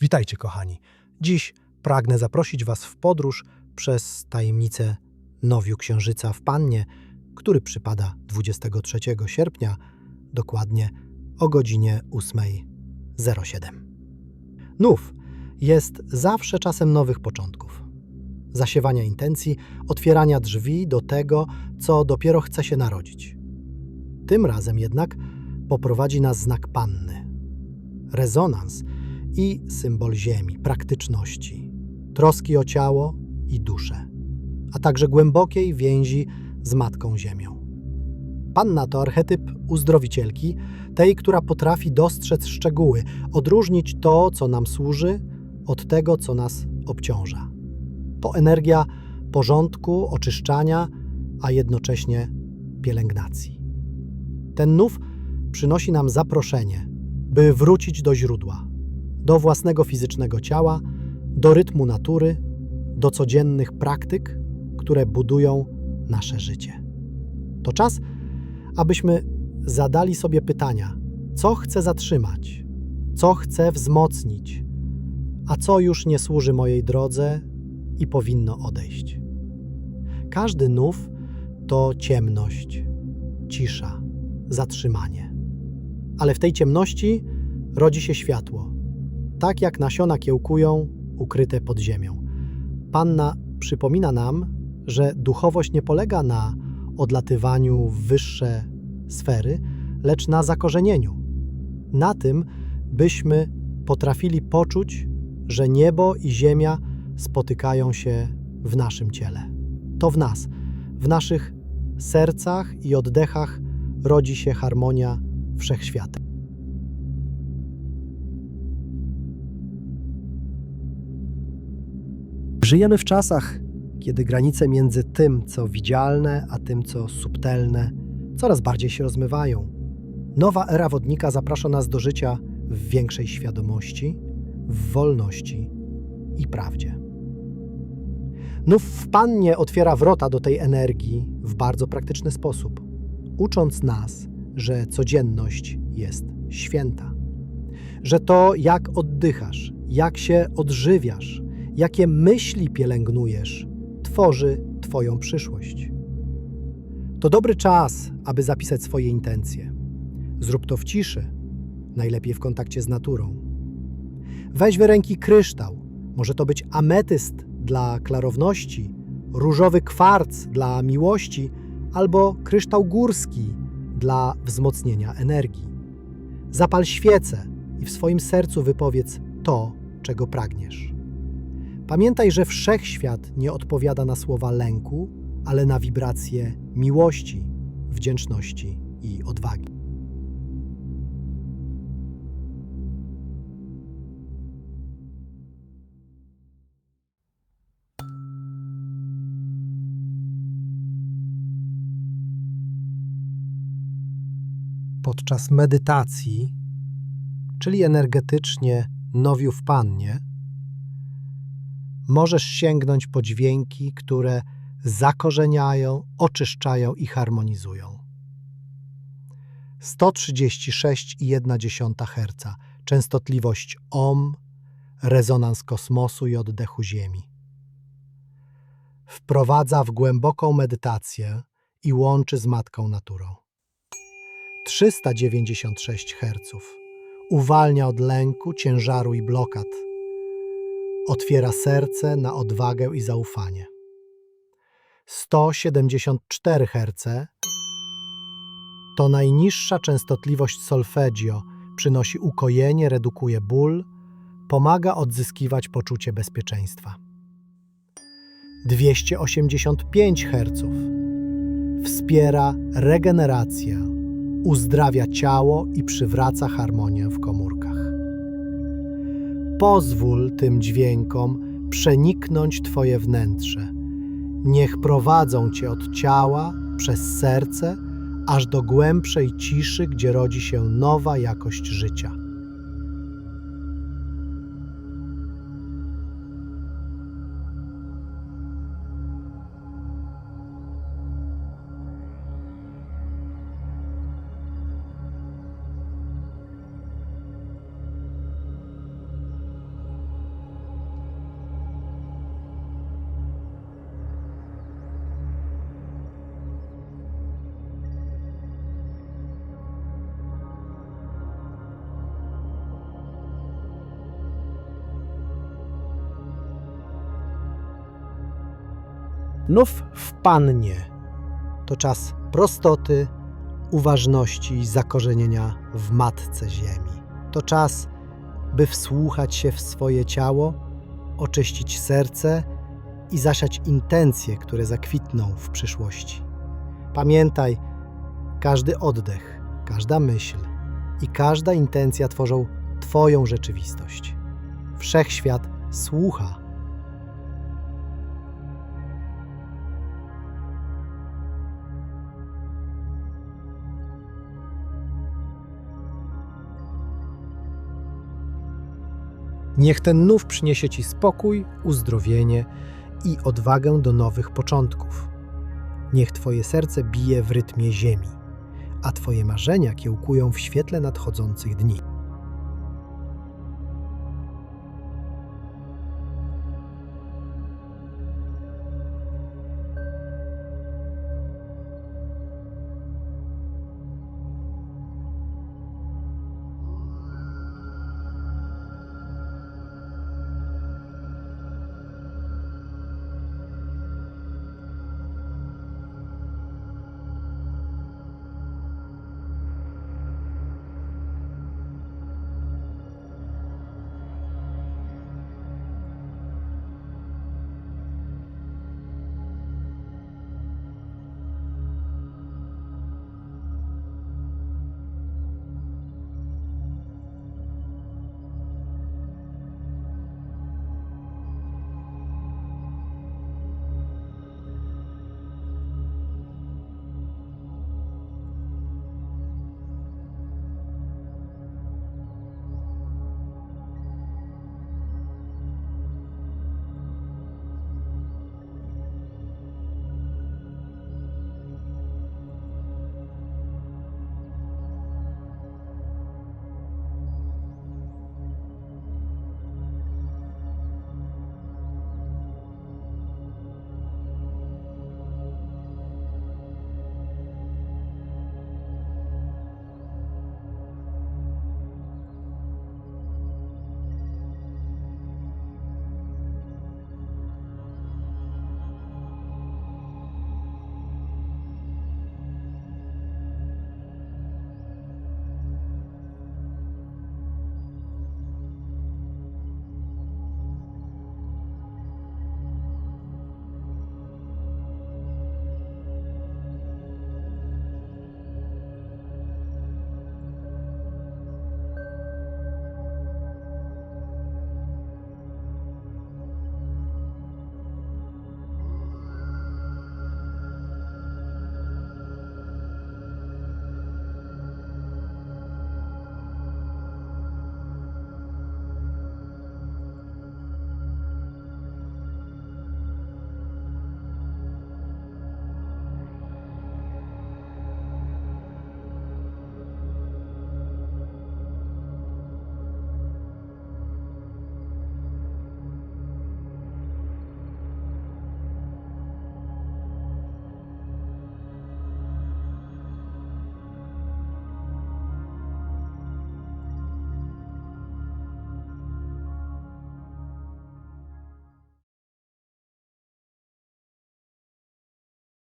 Witajcie, kochani. Dziś pragnę zaprosić Was w podróż przez tajemnicę nowiu Księżyca w Pannie, który przypada 23 sierpnia, dokładnie o godzinie 8.07. Nów jest zawsze czasem nowych początków. Zasiewania intencji, otwierania drzwi do tego, co dopiero chce się narodzić. Tym razem jednak poprowadzi nas znak Panny. Rezonans i symbol ziemi, praktyczności, troski o ciało i duszę, a także głębokiej więzi z Matką Ziemią. Panna to archetyp uzdrowicielki, tej, która potrafi dostrzec szczegóły, odróżnić to, co nam służy, od tego, co nas obciąża. To energia porządku, oczyszczania, a jednocześnie pielęgnacji. Ten nów przynosi nam zaproszenie, by wrócić do źródła, do własnego fizycznego ciała, do rytmu natury, do codziennych praktyk, które budują nasze życie. To czas, abyśmy zadali sobie pytania: co chcę zatrzymać, co chcę wzmocnić, a co już nie służy mojej drodze i powinno odejść. Każdy nów to ciemność, cisza, zatrzymanie. Ale w tej ciemności rodzi się światło, tak jak nasiona kiełkują ukryte pod ziemią. Panna przypomina nam, że duchowość nie polega na odlatywaniu w wyższe sfery, lecz na zakorzenieniu. Na tym, byśmy potrafili poczuć, że niebo i ziemia spotykają się w naszym ciele. To w nas, w naszych sercach i oddechach rodzi się harmonia wszechświata. Żyjemy w czasach, kiedy granice między tym, co widzialne, a tym, co subtelne, coraz bardziej się rozmywają. Nowa era wodnika zaprasza nas do życia w większej świadomości, w wolności i prawdzie. Nów w Pannie otwiera wrota do tej energii w bardzo praktyczny sposób, ucząc nas, że codzienność jest święta. Że to, jak oddychasz, jak się odżywiasz, jakie myśli pielęgnujesz, tworzy Twoją przyszłość. To dobry czas, aby zapisać swoje intencje. Zrób to w ciszy, najlepiej w kontakcie z naturą. Weź w ręki kryształ. Może to być ametyst dla klarowności, różowy kwarc dla miłości albo kryształ górski dla wzmocnienia energii. Zapal świecę i w swoim sercu wypowiedz to, czego pragniesz. Pamiętaj, że wszechświat nie odpowiada na słowa lęku, ale na wibracje miłości, wdzięczności i odwagi. Podczas medytacji, czyli energetycznie nowiu w pannie, możesz sięgnąć po dźwięki, które zakorzeniają, oczyszczają i harmonizują. 136,1 Hz, częstotliwość OM, rezonans kosmosu i oddechu Ziemi. Wprowadza w głęboką medytację i łączy z Matką Naturą. 396 Hz. Uwalnia od lęku, ciężaru i blokad otwiera serce na odwagę i zaufanie. 174 Hz to najniższa częstotliwość solfeggio, przynosi ukojenie, redukuje ból, pomaga odzyskiwać poczucie bezpieczeństwa. 285 Hz wspiera regenerację, uzdrawia ciało i przywraca harmonię w komórkach. Pozwól tym dźwiękom przeniknąć Twoje wnętrze. Niech prowadzą Cię od ciała, przez serce, aż do głębszej ciszy, gdzie rodzi się nowa jakość życia. Nów w Pannie to czas prostoty, uważności i zakorzenienia w Matce Ziemi. To czas, by wsłuchać się w swoje ciało, oczyścić serce i zasiać intencje, które zakwitną w przyszłości. Pamiętaj, każdy oddech, każda myśl i każda intencja tworzą Twoją rzeczywistość. Wszechświat słucha. Niech ten nów przyniesie Ci spokój, uzdrowienie i odwagę do nowych początków. Niech Twoje serce bije w rytmie ziemi, a Twoje marzenia kiełkują w świetle nadchodzących dni.